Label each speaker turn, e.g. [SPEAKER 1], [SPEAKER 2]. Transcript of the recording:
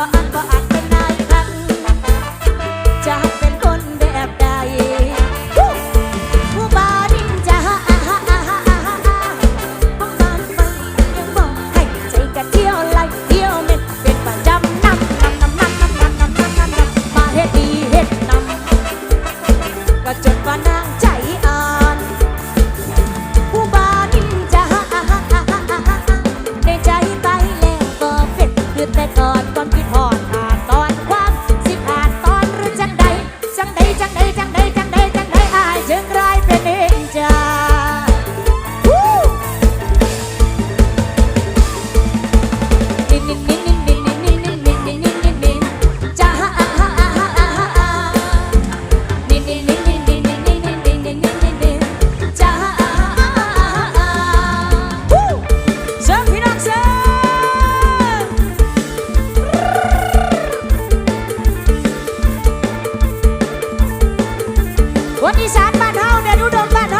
[SPEAKER 1] บ่อาจบ่อาจเป็นนายพันจะเป็นคนแบบใดผู้บาดินจะผู้บานไปยังบอกให้ใจกันเที่ยวไล่เที่ยวเม็ดเป็นประจำนำนำนำนำนำนำนำนำนำนำมาเฮ็ดดีเฮ็ดนำก็จนว่านางใจอ่อนผู้บาดินจะในใจไปแล้วก็เป็นคือแต่ก่อนก่อน วันอีสานบ้านเฮาเดินอุดมบ้านเฮา